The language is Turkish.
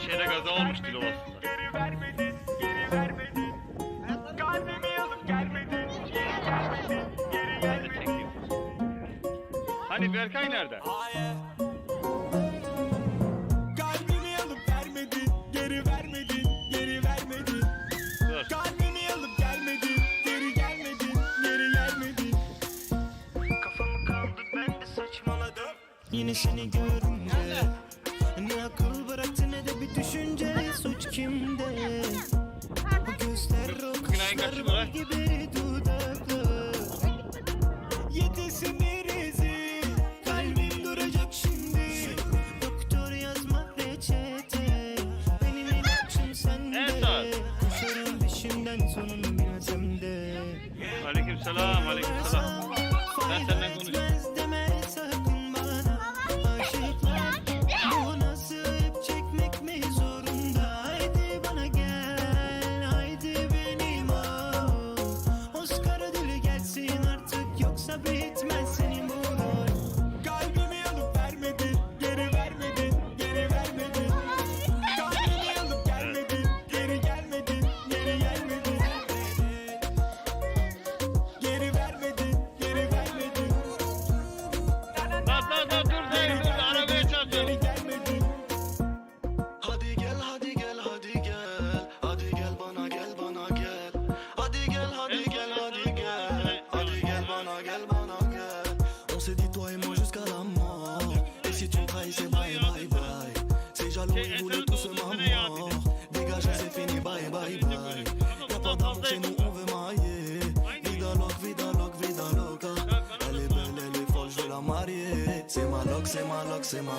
şeyde gaza olmuş Dilovası'nda. Geri vermedin, geri vermedin. Kalbimi alıp gelmedin, geri gelmedin, geri gelmedin. Hani Berkay nerede? Kalbimi alıp vermedin, geri vermedin, geri vermedin. Dur. Kalbimi alıp gelmedin, geri gelmedin, geri gelmedin. Kafamı kaldı ben de saçmaladım. Yine seni görünce düşünce Suç kimde gözler o Bugün ayın kaçı kuşlar bu var lan? gibi dudaklı Yedisini rezil. Kalbim duracak şimdi Doktor yazma reçete Benim ilaçım sende. Koşarım peşinden sonunu bilmesem de Aleykümselam, aleykümselam. Jusqu'à la mort. Et si tu me c'est bye bye bye. Ces jaloux ils voulaient tous ma mort Dégagez c'est fini bye bye bye. Y'a pas d'amour chez nous on veut mailler Vida loc vida loc vida loca. Elle est belle elle est folle je veux la marier. C'est ma loc c'est ma loc c'est ma